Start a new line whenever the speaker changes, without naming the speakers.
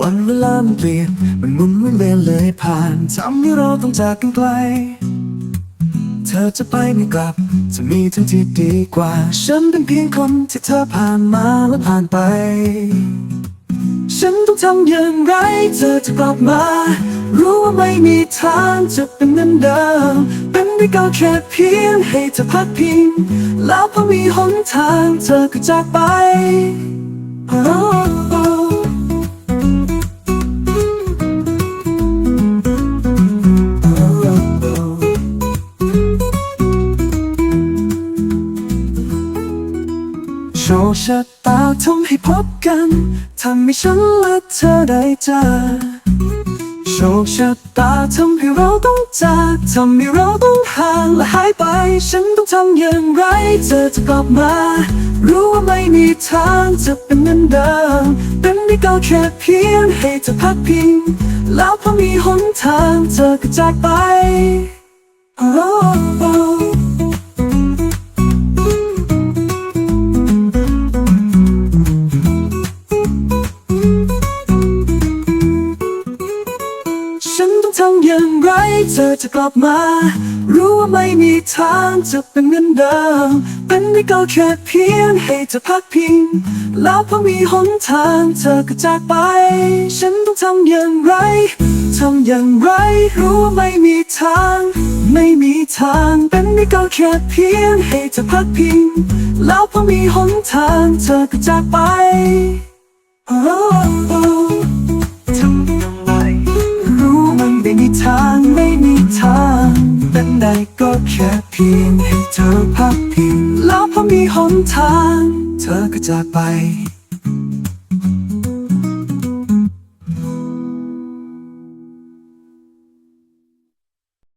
วันเวลามันเปลี่ยน มันมุนไม่เวลเลยผ่านทำให้เราต้องจากกันไกล เธอจะไปไม่กลับ จะมีทั้งที่ดีกว่า ฉันเป็นเพียงคนที่เธอผ่านมาและผ่านไป ฉันต้องทำอย่างไร เธอจะกลับมา รู้ว่าไม่มีทางจะเป็นเหมือนเดิม เป็นได้ก็แค่เพียงให้เธอพักพิง แล้วพอมีหนทางเธอก็จากไปโชคชะตาทำให้พบกันทำให้ฉันและเธอได้เจอโชคชะตาทำให้เราต้องจากทำให้เราต้องห่างและหายไป ฉันต้องทำอย่างไรเธอจะกลับมา รู้ว่าไม่มีทางจะเป็นเหมือนเดิมเป็นได้ก็แค่เพียงให้เธอพักพิง แล้วพอมีหนทางเธอก็จากไปโต้องทำอย่างไร เธอจะกลับมา รู้ว่าไม่มีทางจะเป็นเหมือนเดิม เป็นได้ก็แค่เพียงให้เธอพักพิง แล้วพอมีหนทางเธอก็จากไป ฉันต้องทำอย่างไร ทำอย่างไร รู้ว่าไม่มีทาง ไม่มีทาง เป็นได้ก็แค่เพียงให้เธอพักพิง แล้วพอมีหนทางเธอก็จากไป ทางไม่มีทางเป็นได้ก็แค่เพียงให้เธอพักพิงแล้วพอมีหนทาง เธอก็จากไป